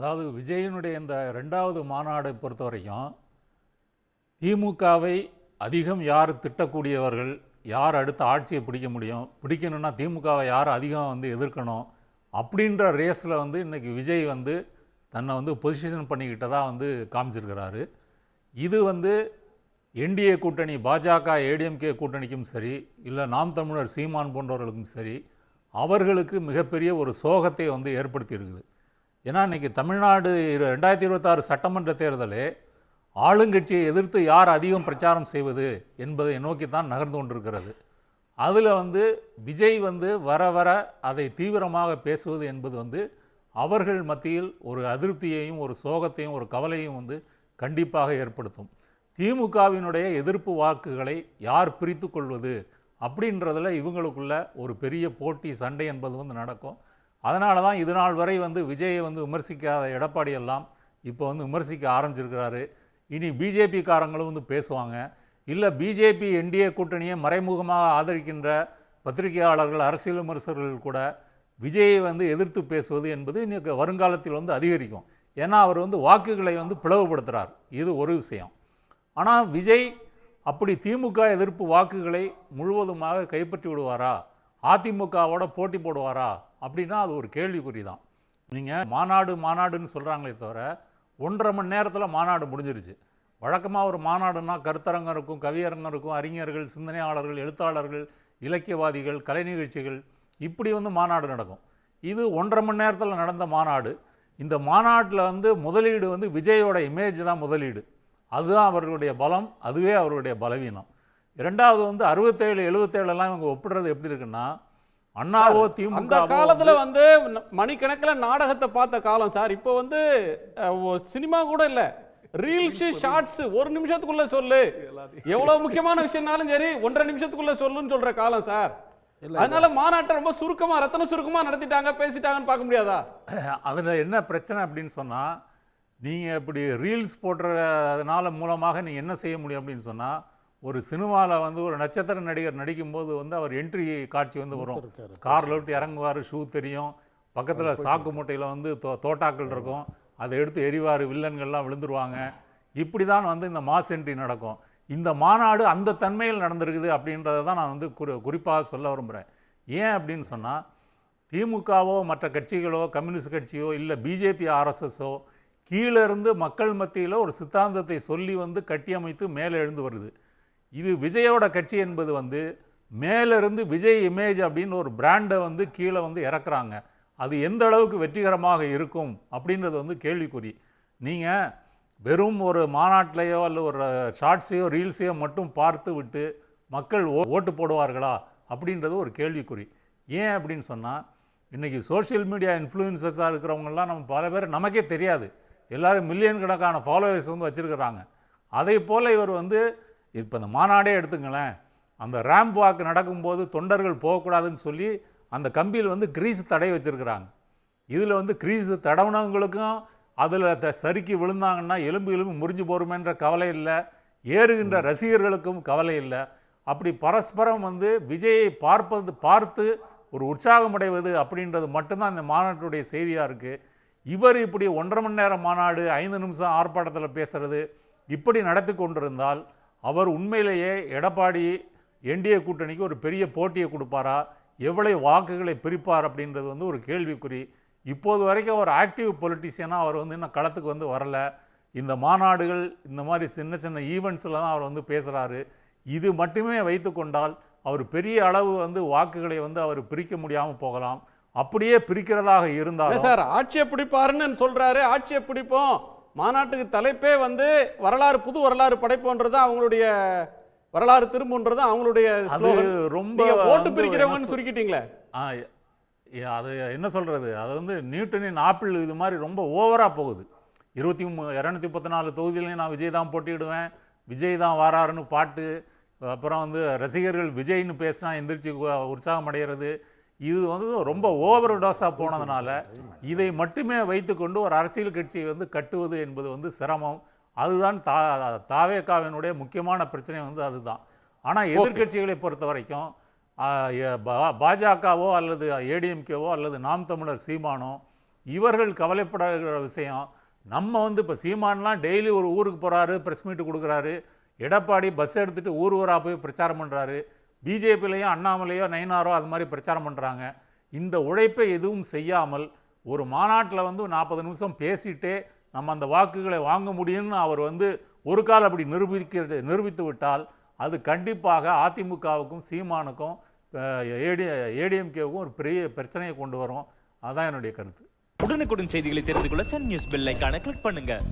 அதாவது விஜயனுடைய இந்த ரெண்டாவது மாநாடை பொறுத்த வரைக்கும் திமுகவை அதிகம் யார் திட்டக்கூடியவர்கள் யார் அடுத்த ஆட்சியை பிடிக்க முடியும் பிடிக்கணும்னா திமுகவை யார் அதிகம் வந்து எதிர்க்கணும் அப்படின்ற ரேஸில் வந்து இன்றைக்கி விஜய் வந்து தன்னை வந்து பொசிஷன் பண்ணிக்கிட்டதாக வந்து காமிச்சிருக்கிறாரு. இது வந்து என்டிஏ கூட்டணி பாஜக ஏடிஎம்கே கூட்டணிக்கும் சரி இல்லை நாம் தமிழர் சீமான் போன்றவர்களுக்கும் சரி அவர்களுக்கு மிகப்பெரிய ஒரு சோகத்தை வந்து ஏற்படுத்தியிருக்குது. ஏன்னா இன்றைக்கி தமிழ்நாடு இரு- ரெண்டாயிரத்தி இருபத்தாறு சட்டமன்ற தேர்தலே ஆளுங்கட்சியை எதிர்த்து யார் அதிகம் பிரச்சாரம் செய்வது என்பதை நோக்கித்தான் நகர்ந்து கொண்டிருக்கிறது. அதில் வந்து விஜய் வந்து வர வர அதை தீவிரமாக பேசுவது என்பது வந்து அவர்கள் மத்தியில் ஒரு அதிருப்தியையும் ஒரு சோகத்தையும் ஒரு கவலையும் வந்து கண்டிப்பாக ஏற்படுத்தும். திமுகவினுடைய எதிர்ப்பு வாக்குகளை யார் பிரித்து கொள்வது அப்படின்றதில் இவங்களுக்குள்ள ஒரு பெரிய போட்டி சண்டை என்பது வந்து நடக்கும். அதனால தான் இது நாள் வரை வந்து விஜயை வந்து விமர்சிக்காத எடப்பாடி எல்லாம் இப்போ வந்து விமர்சிக்க ஆரம்பிச்சிருக்கிறாரு. இனி பிஜேபி காரங்களும் வந்து பேசுவாங்க. இல்லை பிஜேபி என்டிஏ கூட்டணியை மறைமுகமாக ஆதரிக்கின்ற பத்திரிகையாளர்கள் அரசியல் விமர்சகர்கள் கூட விஜயை வந்து எதிர்த்து பேசுவது என்பது இன்னைக்கு வருங்காலத்தில் வந்து அதிகரிக்கும். ஏன்னா அவர் வந்து வாக்குகளை வந்து பிளவுபடுத்துகிறார் இது ஒரு விஷயம். ஆனால் விஜய் அப்படி திமுக எதிர்ப்பு வாக்குகளை முழுவதுமாக கைப்பற்றி விடுவாரா? அதிமுகவோட போட்டி போடுவாரா? அப்படின்னா அது ஒரு கேள்விக்குறி தான் நீங்கள் மாநாடு மாநாடுன்னு சொல்கிறாங்களே தவிர ஒன்றரை மணி நேரத்தில் மாநாடு முடிஞ்சிருச்சு. வழக்கமாக ஒரு மாநாடுனா கருத்தரங்கம் இருக்கும் கவியரங்கம் இருக்கும் அறிஞர்கள் சிந்தனையாளர்கள் எழுத்தாளர்கள் இலக்கியவாதிகள் கலை நிகழ்ச்சிகள் இப்படி வந்து மாநாடு நடக்கும். இது ஒன்றரை மணி நேரத்தில் நடந்த மாநாடு. இந்த மாநாட்டில் வந்து முதலீடு வந்து விஜயோட இமேஜ் தான் முதலீடு. அதுதான் அவர்களுடைய பலம் அதுவே அவர்களுடைய பலவீனம். இரண்டாவது வந்து அறுபத்தேழு எழுபத்தேழுலாம் இவங்க ஒப்பிடுறது எப்படி இருக்குன்னா அண்ணாவோ அந்த திமுக காலத்துல வந்து மணிக்கணக்குல நாடகத்தை பார்த்த காலம் சார். இப்போ வந்து சினிமா கூட இல்ல. ரீல்ஸ் ஷார்ட்ஸ் ஒரு நிமிஷத்துக்குள்ள சொல்லு. எவ்வளவு முக்கியமான விஷயம்னாலும் சரி ஒன்றரை நிமிஷத்துக்குள்ள சொல்லுன்னு சொல்ற காலம் சார். அதனால மாநாட்டை ரொம்ப சுருக்கமா ரத்தன சுருக்கமா நடத்திட்டாங்க பேசிட்டாங்கன்னு பார்க்க முடியாதா? அதில் என்ன பிரச்சனை அப்படின்னு சொன்னால் நீங்கள் இப்படி ரீல்ஸ் போடுறதுனால மூலமாக நீங்கள் என்ன செய்ய முடியும் அப்படின்னு சொன்னால் ஒரு சினிமாவில் வந்து ஒரு நட்சத்திர நடிகர் நடிக்கும்போது வந்து அவர் என்ட்ரி காட்சி வந்து வரும். காரில் விட்டு இறங்குவார் ஷூ தெரியும். பக்கத்தில் சாக்கு மூட்டையில் வந்து தோ தோட்டாக்கள் இருக்கும். அதை எடுத்து எரிவார் வில்லன்கள்லாம் விழுந்துருவாங்க. இப்படி தான் வந்து இந்த மாஸ் என்ட்ரி நடக்கும். இந்த மாநாடு அந்த தன்மையில் நடந்திருக்குது அப்படின்றத தான் நான் வந்து குறி குறிப்பாக சொல்ல விரும்புகிறேன் ஏன் அப்படின்னு சொன்னால் திமுகவோ மற்ற கட்சிகளோ கம்யூனிஸ்ட் கட்சியோ இல்லை பிஜேபி ஆர்எஸ்எஸோ கீழே இருந்து மக்கள் மத்தியில் ஒரு சித்தாந்தத்தை சொல்லி வந்து கட்டியமைத்து மேலே எழுந்து வருது. இது விஜயோட கட்சி என்பது வந்து மேலிருந்து விஜய் இமேஜ் அப்படின்னு ஒரு பிராண்டை வந்து கீழே வந்து இறக்குறாங்க. அது எந்த அளவுக்கு வெற்றிகரமாக இருக்கும் அப்படின்றது வந்து கேள்விக்குறி. நீங்கள் வெறும் ஒரு மாநாட்டிலையோ அல்ல ஒரு ஷார்ட்ஸையோ ரீல்ஸையோ மட்டும் பார்த்து விட்டு மக்கள் ஓ ஓட்டு போடுவார்களா அப்படின்றது ஒரு கேள்விக்குறி. ஏன் அப்படின்னு சொன்னால் இன்றைக்கி சோஷியல் மீடியா இன்ஃப்ளூயன்சஸாக இருக்கிறவங்கெல்லாம் நம்ம பல பேர் நமக்கே தெரியாது. எல்லோரும் மில்லியன் கணக்கான ஃபாலோவர்ஸ் வந்து வச்சுருக்கிறாங்க. அதே போல் இவர் வந்து இப்போ இந்த மாநாடே எடுத்துங்களேன். அந்த ரேம்ப் வாக் நடக்கும்போது தொண்டர்கள் போகக்கூடாதுன்னு சொல்லி அந்த கம்பியில் வந்து கிரீஸ் தடை வச்சுருக்கிறாங்க. இதில் வந்து கிரீஸ் தடவுனவங்களுக்கும் அதில் த சறுக்கி விழுந்தாங்கன்னா எலும்பு எலும்பு முறிஞ்சு போருமேன்ற கவலை இல்லை. ஏறுகின்ற ரசிகர்களுக்கும் கவலை இல்லை. அப்படி பரஸ்பரம் வந்து விஜயை பார்ப்பது பார்த்து ஒரு உற்சாகமடைவது அப்படின்றது மட்டும்தான் இந்த மாநாட்டுடைய செய்தியாக இருக்குது இவர் இப்படி ஒன்றரை மணி நேரம் மாநாடு ஐந்து நிமிஷம் ஆர்ப்பாட்டத்தில் பேசுறது இப்படி நடத்தி கொண்டிருந்தால் அவர் உண்மையிலேயே எடப்பாடி என்டிஏ கூட்டணிக்கு ஒரு பெரிய போட்டியை கொடுப்பாரா? எவ்வளவு வாக்குகளை பிரிப்பார் அப்படின்றது வந்து ஒரு கேள்விக்குறி. இப்போது வரைக்கும் ஒரு ஆக்டிவ் பொலிட்டிஷியனாக அவர் வந்து இன்னும் களத்துக்கு வந்து வரல. இந்த மாநாடுகள் இந்த மாதிரி சின்ன சின்ன ஈவெண்ட்ஸில் தான் அவர் வந்து பேசுகிறாரு இது மட்டுமே வைத்து கொண்டால் அவர் பெரிய அளவு வந்து வாக்குகளை வந்து அவர் பிரிக்க முடியாமல் போகலாம். அப்படியே பிரிக்கிறதாக இல்ல இருந்தாலும் சார் ஆட்சியை பிடிப்பாருன்னு சொல்றாரு ஆட்சியை பிடிப்போம். மாநாட்டுக்கு தலைப்பே வந்து வரலாறு புது வரலாறு படைப்போன்றது அவங்களுடைய வரலாறு திரும்புன்றது அவங்களுடைய. ரொம்ப ஓட்டு பிரிக்கிறவங்கன்னு சுருக்கிட்டீங்களே? அது என்ன சொல்கிறது அது வந்து நியூட்டனின் ஆப்பிள் இது மாதிரி ரொம்ப ஓவராக போகுது. இருபத்தி மூ இரநூத்தி முப்பத்தி நாலு தொகுதியிலையும் நான் விஜய் தான் போட்டியிடுவேன். விஜய் தான் வாராருன்னு பாட்டு. அப்புறம் வந்து ரசிகர்கள் விஜய்னு பேசினா எந்திரிச்சு உற்சாகம் அடைகிறது இது வந்து ரொம்ப ஓவர் டோஸாக போனதுனால இதை மட்டுமே வைத்துக்கொண்டு ஒரு அரசியல் கட்சியை வந்து கட்டுவது என்பது வந்து சிரமம். அதுதான் தா தாவேக்காவினுடைய முக்கியமான பிரச்சனை வந்து அதுதான். ஆனால் எதிர்க்கட்சிகளை பொறுத்த வரைக்கும் பாஜகவோ அல்லது ஏடிஎம்கேவோ அல்லது நாம் தமிழர் சீமானோ இவர்கள் கவலைப்படுகிற விஷயம் நம்ம வந்து இப்போ சீமான்லாம் டெய்லி ஒரு ஊருக்கு போகிறாரு ப்ரெஸ் மீட் கொடுக்குறாரு எடப்பாடி பஸ் எடுத்துகிட்டு ஊர் ஊராக போய் பிரச்சாரம் பண்ணுறாரு பிஜேபிலையும் அண்ணாமலையோ நயினாரோ அது மாதிரி பிரச்சாரம் பண்ணுறாங்க இந்த உழைப்பை எதுவும் செய்யாமல் ஒரு மாநாட்டில் வந்து நாற்பது நிமிஷம் பேசிட்டே நம்ம அந்த வாக்குகளை வாங்க முடியும்னு அவர் வந்து ஒரு கால் அப்படி நிரூபிக்கிறது நிரூபித்து விட்டால் அது கண்டிப்பாக அதிமுகவுக்கும் சீமானுக்கும் ஏடி ஏடிஎம்கேவுக்கும் ஒரு பெரிய பிரச்சனையை கொண்டு வரும். அதான் என்னுடைய கருத்து. உடனுக்குடன் செய்திகளை தெரிந்து கொள்ள சன் நியூஸ் பெல் ஐக்கான கிளிக் பண்ணுங்கள்